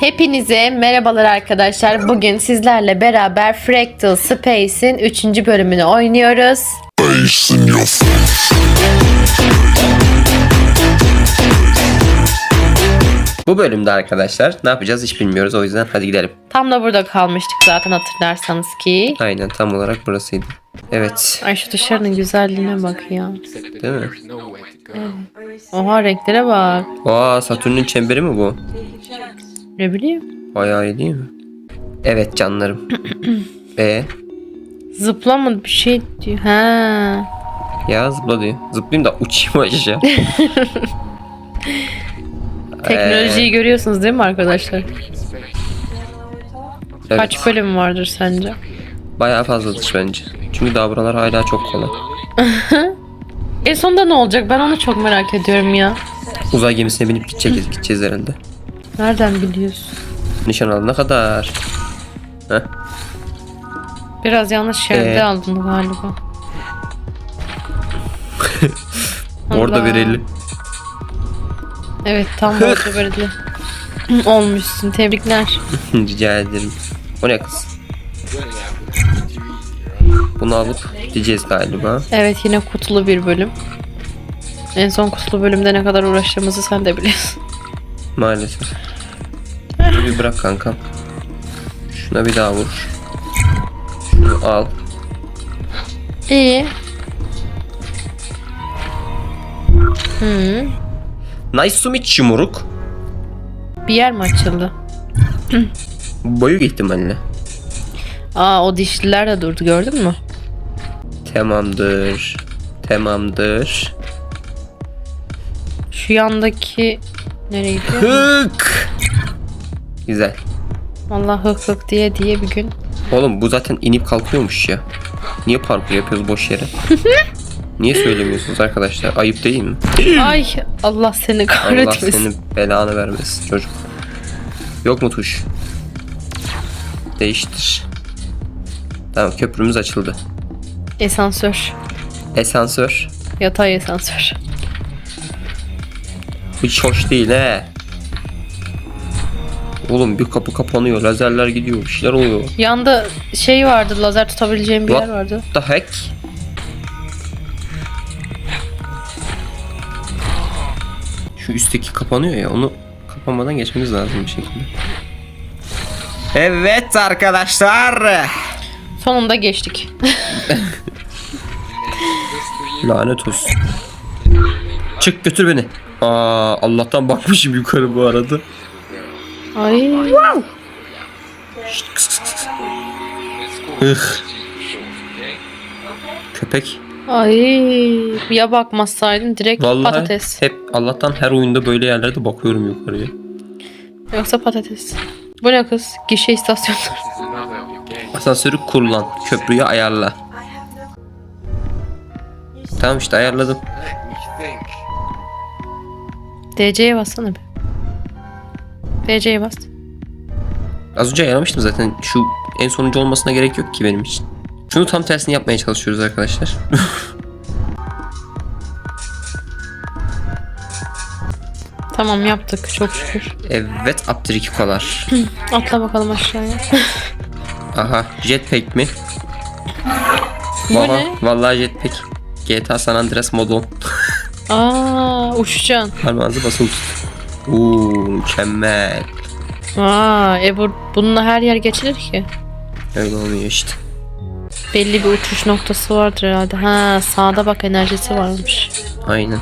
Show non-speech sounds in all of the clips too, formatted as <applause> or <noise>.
Hepinize merhabalar arkadaşlar. Bugün sizlerle beraber Fractal Space'in 3. bölümünü oynuyoruz. Bu bölümde arkadaşlar ne yapacağız hiç bilmiyoruz o yüzden hadi gidelim. Tam da burada kalmıştık zaten hatırlarsanız ki. Aynen tam olarak burasıydı. Evet Ay şu dışarının güzelliğine bak ya. değil mi? Oha renklere bak. Aa Satürn'ün çemberi mi bu? Ne bileyim. Bayağı iyi değil mi? Evet canlarım. <clears throat> e Zıplama bir şey diyor. Ha. ya zıpla diyor. Zıplayayım da uçayım aşağı. <laughs> Teknolojiyi görüyorsunuz değil mi arkadaşlar? Evet, Kaç bölüm vardır sence? bayağı fazladır bence. Çünkü daha buralar hala çok kolay. <laughs> En sonunda ne olacak? Ben onu çok merak ediyorum ya. Uzay gemisine binip gideceğiz, gideceğiz herhalde. Nereden biliyorsun? Nişan alana kadar. Heh. Biraz yanlış yerde Ee? aldın galiba. <laughs> Orada Allah. vereli. Evet tam orada <laughs> böyle <clears throat> olmuşsun. Tebrikler. <laughs> Rica ederim. O ne kız? Bunu alıp gideceğiz galiba. Evet yine kutulu bir bölüm. En son kutulu bölümde ne kadar uğraştığımızı sen de biliyorsun. Maalesef. Bunu bir bırak kankam. Şuna bir daha vur. Şunu al. İyi. Hı. Nice to meet you moruk. Bir yer mi açıldı? Boyuk ihtimalle. Aa o dişliler de durdu gördün mü? Tamamdır. Tamamdır. Şu yandaki nereye gidiyor? Hık. Güzel. Vallahi hık hık diye diye bir gün. Oğlum bu zaten inip kalkıyormuş ya. Niye parkur yapıyoruz boş yere? <laughs> Niye söylemiyorsunuz arkadaşlar? Ayıp değil mi? <clears throat> Ay Allah seni Allah kahretmesin. senin belanı vermesin çocuk. Yok mu tuş? Değiştir. Tamam köprümüz açıldı. Esansör. Esansör. Yatay esansör. Hiç hoş değil he. Oğlum bir kapı kapanıyor. Lazerler gidiyor. Bir şeyler oluyor. Yanda şey vardı lazer tutabileceğim bir yer What vardı. the heck? Şu üstteki kapanıyor ya. Onu kapanmadan geçmemiz lazım bir şekilde. Evet arkadaşlar. Sonunda geçtik. <laughs> Lanet olsun. Çık götür beni. Aa Allah'tan bakmışım yukarı bu arada. Ay. Ih. Köpek. Ay. Ya bakmasaydın direkt Vallahi patates. hep Allah'tan her oyunda böyle yerlerde bakıyorum yukarıya. Yoksa patates. Bu ne kız? Gişe istasyonu. Asansörü kullan. Köprüyü ayarla. Tamam işte ayarladım. DC'ye bassana be. DC'ye bas. Az önce ayarlamıştım zaten. Şu en sonuncu olmasına gerek yok ki benim için. Şunu tam tersini yapmaya çalışıyoruz arkadaşlar. <laughs> Tamam yaptık çok şükür. evet Aptrikikolar. <clears throat> Atla bakalım aşağıya. <laughs> Aha jetpack mi? Bu Vallahi, ne? vallahi jetpack. GTA San Andreas mod 10. Aa uçacaksın. Parmağınızı basılı tut. Uuu mükemmel. Aa e bu, bununla her yer geçilir ki. Öyle olmuyor işte. Belli bir uçuş noktası vardır herhalde. Ha sağda bak enerjisi varmış. Aynen.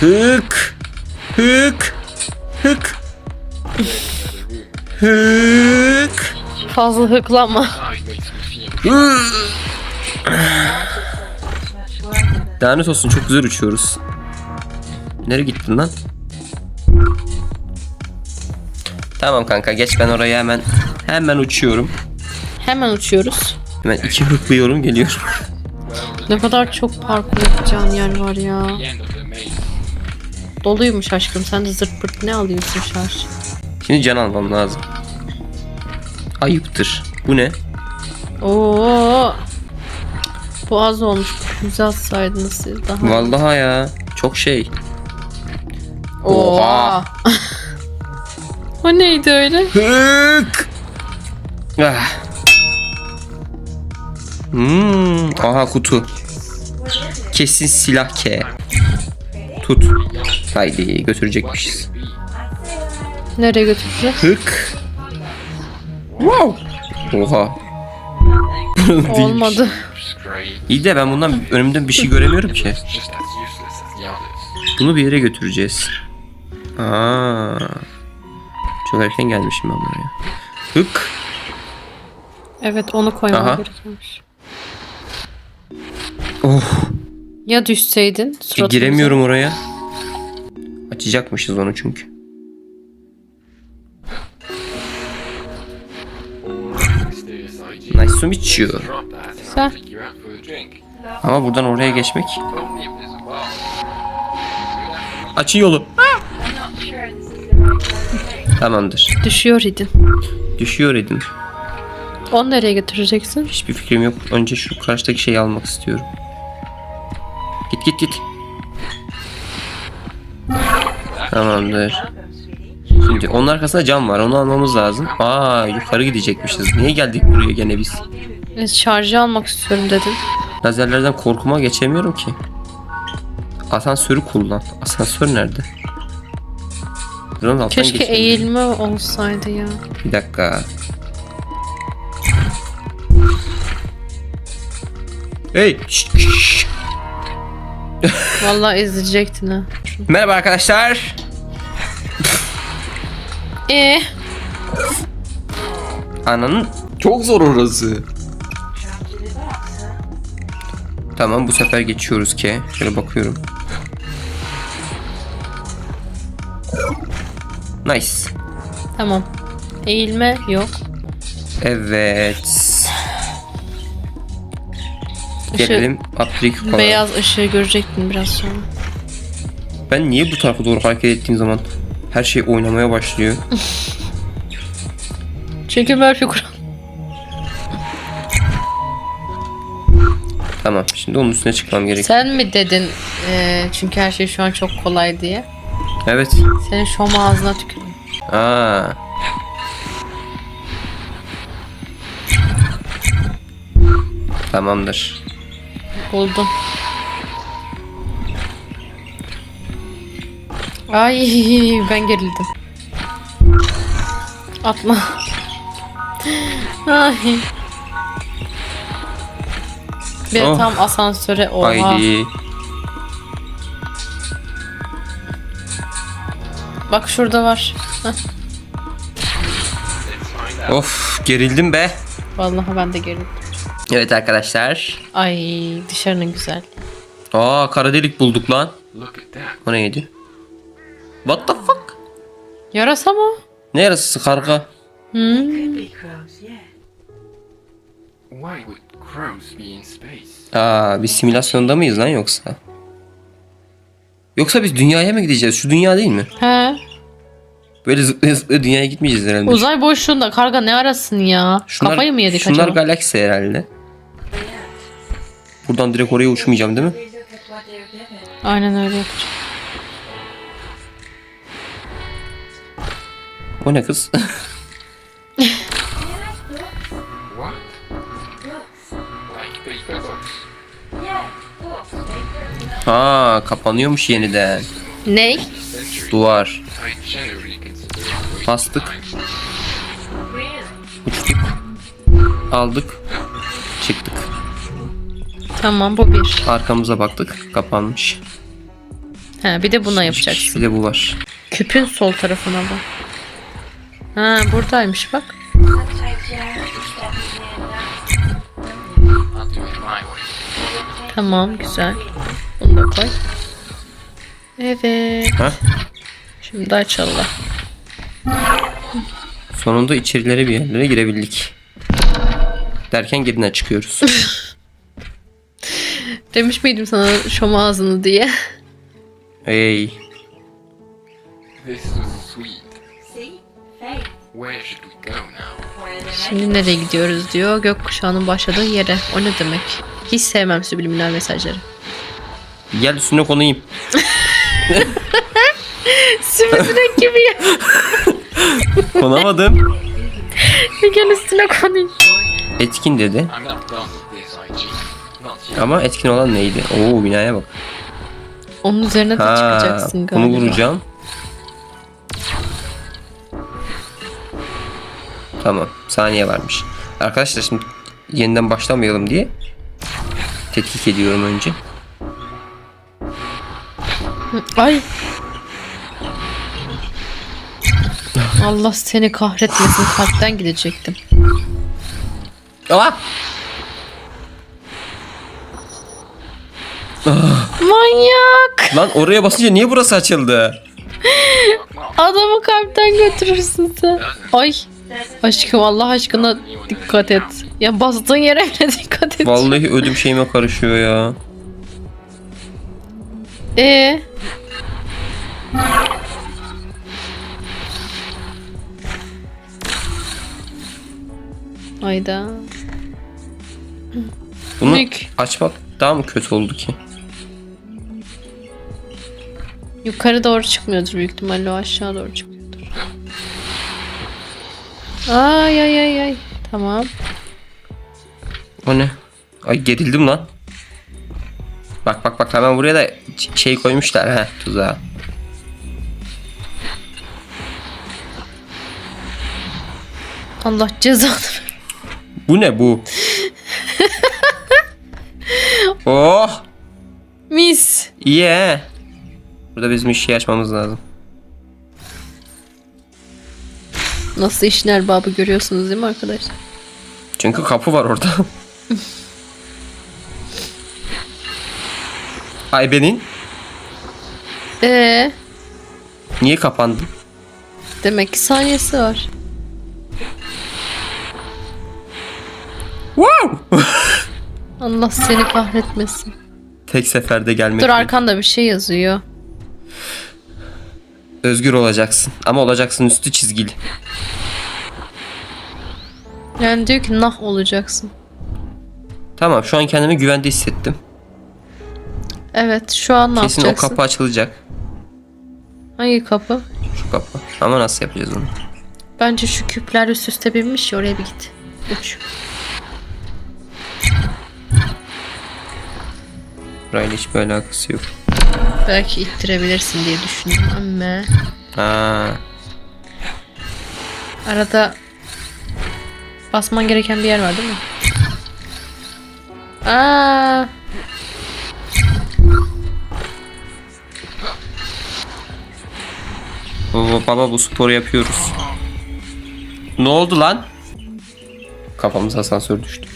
Hık. Hık. Hık. Hık. Fazla hıklama. Lanet olsun çok güzel uçuyoruz. Nereye gittin lan? Tamam kanka geç ben oraya hemen hemen uçuyorum. Hemen uçuyoruz. Hemen iki hıklıyorum geliyorum. <laughs> Ne kadar çok parkur yapacağın yer var ya. Doluymuş aşkım. Sen de zırt pırt ne alıyorsun şarj? Şimdi can almam lazım. Ayıptır. Bu ne? Oo. Bu az olmuş. Güzel atsaydınız siz daha. Vallahi ya çok şey. Oha. <laughs> O neydi öyle? Hık. Ah. Hmm. Aha kutu. Kesin silah K. Tut. Haydi götürecekmişiz. Nereye götüreceğiz? Hık. Wow. Oha. <laughs> Olmadı. İyi de ben bundan önümden bir şey göremiyorum ki. Bunu bir yere götüreceğiz. Aa. Çok erken gelmişim ben buraya. Hık. Evet onu koymam gerekiyormuş. Oh. Ya düşseydin E, suratımıza? giremiyorum oraya. Açacakmışız onu çünkü. Nice to meet you. Güzel. Ama buradan oraya geçmek. Açın yolu. Tamamdır. Düşüyor idin. Düşüyor edin. Onu nereye götüreceksin? Hiçbir fikrim yok. Önce şu karşıdaki şeyi almak istiyorum. Git git git. Tamamdır. Şimdi onun arkasında cam var. Onu almamız lazım. Aa yukarı gidecekmişiz. Niye geldik buraya gene biz? E, şarjı almak istiyorum dedin. Lazerlerden korkuma geçemiyorum ki. Asansörü kullan. Asansör nerede? Alttan Keşke geçelim. eğilme olsaydı ya. Bir dakika. Hey! şşt, şşt. Vallahi ezecektin ha. Merhaba arkadaşlar. E Ananın çok zor orası. Tamam bu sefer geçiyoruz ki. Şöyle bakıyorum. Nice. tamam. Eğilme yok. Evet. Işığı- Gelelim falan. Beyaz ışığı görecektin biraz sonra. Ben niye bu tarafa doğru hareket ettiğim zaman her şey oynamaya başlıyor? <laughs> Çünkü Murphy kural. Tamam şimdi onun üstüne çıkmam gerek. Sen mi dedin e, çünkü her şey şu an çok kolay diye. Evet. Senin şom ağzına tüküreyim. Aa. Tamamdır. Buldum. Ay <laughs> ben gerildim. Atma. Ay. Bir de Oh. tam asansöre oha. Haydi. Bak şurada var. Of gerildim be. vallahi ben de gerildim. Evet arkadaşlar. Ay dışarının güzel. Aa kara delik bulduk lan. Look at that. O neydi? What the fuck? Yarasa mı? Ne yarası karga? Why Aa biz simülasyonda mıyız lan yoksa? Yoksa biz dünyaya mı gideceğiz? Şu dünya değil mi? He. Böyle zıplaya zıplaya dünyaya gitmeyeceğiz herhalde. Uzay boşluğunda karga ne arasın ya? Kafayı mı yedik şunlar acaba? galaksi herhalde. Buradan direkt oraya uçmayacağım değil mi? Aynen öyle yapacağım. O ne kız? <laughs> ha kapanıyormuş yeniden. Ney? Duvar. Bastık. Uçtuk. Aldık. Çıktık. Tamam bu bir. Arkamıza baktık. Kapanmış. He bir de buna yapacaksın. Bir de bu var. Küpün sol tarafına bak. Ha buradaymış bak. Tamam güzel. Bunu da koy. Evet. Ha? Şimdi açalım. Sonunda içerilere bir yerlere girebildik. Derken gerinden çıkıyoruz. <laughs> Demiş miydim sana şom ağzını diye? Hey. This was sweet. Where should we go now? Şimdi nereye gidiyoruz diyor. Gökkuşağının başladığı yere. O ne demek? Hiç sevmem subliminal mesajları. Gel üstüne konayım. Sivrisinek gibi ya. <laughs> Konamadım. Gel üstüne konuş. Etkin dedi. Ama etkin olan neydi? Oo binaya bak. Onun üzerine de Ha, çıkacaksın galiba. bunu vuracağım. Tamam. Saniye varmış. Arkadaşlar şimdi yeniden başlamayalım diye tetkik ediyorum önce. Ay. Allah seni kahretmesin kalpten gidecektim. Aa! Manyak. Lan oraya basınca niye burası açıldı? Adamı kalpten götürürsün sen. Ay. Aşkım Allah aşkına dikkat et. Ya bastığın yere bile dikkat et. Vallahi ödüm şeyime karışıyor ya. Ee. Ayda. Bunu Mük. açmak daha mı kötü oldu ki? Yukarı doğru çıkmıyordur büyük ihtimalle o aşağı doğru çıkıyordur. Ay ay ay ay. Tamam. O ne? Ay gerildim lan. Bak bak bak hemen buraya da şey koymuşlar ha tuzağa. Allah cezanı. Bu ne bu? <laughs> oh Mis. iyi he. Burada bizim işi açmamız lazım. Nasıl işin erbabı görüyorsunuz değil mi arkadaşlar? Çünkü kapı var orada. <laughs> Ay benim Ee, niye kapandı? demek ki saniyesi var. Wow! Allah seni kahretmesin. Tek seferde gelmek. Dur arkanda bir şey yazıyor. Özgür olacaksın. Ama olacaksın üstü çizgili. Yani diyor ki nah olacaksın. Tamam şu an kendimi güvende hissettim. Evet şu an ne Kesin o kapı açılacak. Hangi kapı? Şu kapı. Ama nasıl yapacağız onu? Bence şu küpler üst üste binmiş ya oraya bir git. Uç. Burayla hiçbir alakası yok. Belki ittirebilirsin diye düşündüm ama Ha. arada basman gereken bir yer var değil mi? Aa, Baba, baba bu sporu yapıyoruz. Ne oldu lan? Kafamıza asansör düştü.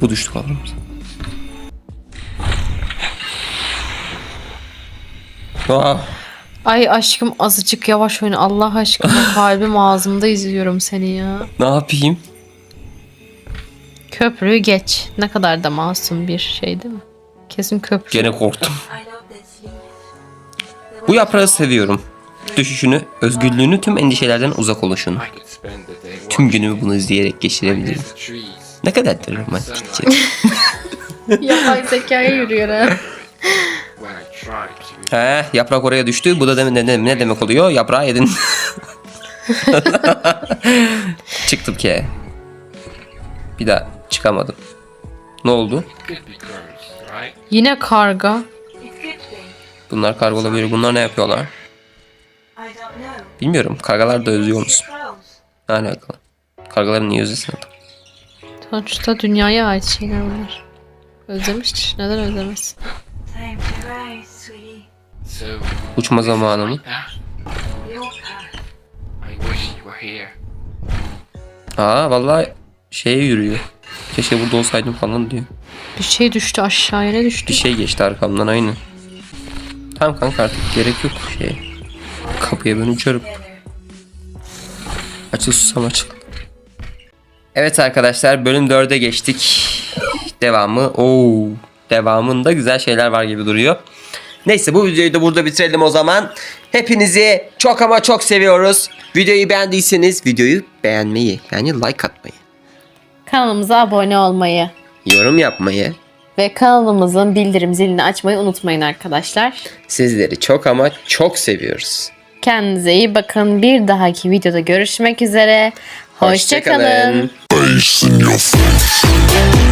bu düştü kafamıza. Ah, ay aşkım azıcık yavaş oyna Allah aşkına <laughs> kalbim ağzımda izliyorum seni ya. ne yapayım? Köprüyü geç. Ne kadar da masum bir şey değil mi? Kesin köprü. Gene korktum. Bu yaprağı seviyorum. Düşüşünü, özgürlüğünü, tüm endişelerden uzak oluşunu. Tüm günümü bunu izleyerek geçirebilirim. Ne kadar da romantikçe. <laughs> Yapay zekaya yürüyor ha. <laughs> He, yaprak oraya düştü. Bu da demin ne, ne, demek oluyor? Yaprağı yedin. <laughs> Çıktım ki. Bir daha çıkamadım. Ne oldu? Yine karga. Bunlar karga olabilir. Bunlar ne yapıyorlar? Bilmiyorum. Kargalar da özlüyor musun? Ne alakalı? Kargaların niye özlesin adam? Sonuçta dünyaya ait şeyler bunlar. Özlemiştir. Neden özlemez? Uçma zamanı mı? Aa vallahi şeye yürüyor. Keşke burada olsaydım falan diyor. Bir şey düştü aşağıya ne düştü? Bir şey geçti arkamdan aynı. Tamam kanka artık gerek yok şeye. Kapıya ben uçarım. Açıl susam açıl. Evet arkadaşlar bölüm 4'e geçtik. Devamı. Oo, devamında güzel şeyler var gibi duruyor. Neyse bu videoyu da burada bitirelim o zaman. Hepinizi çok ama çok seviyoruz. Videoyu beğendiyseniz videoyu beğenmeyi yani like atmayı, Kanalımıza abone olmayı. yorum yapmayı Ve kanalımızın bildirim zilini açmayı unutmayın arkadaşlar. Sizleri çok ama çok seviyoruz. Kendinize iyi bakın. Bir dahaki videoda görüşmek üzere. Hoşçakalın. Your face.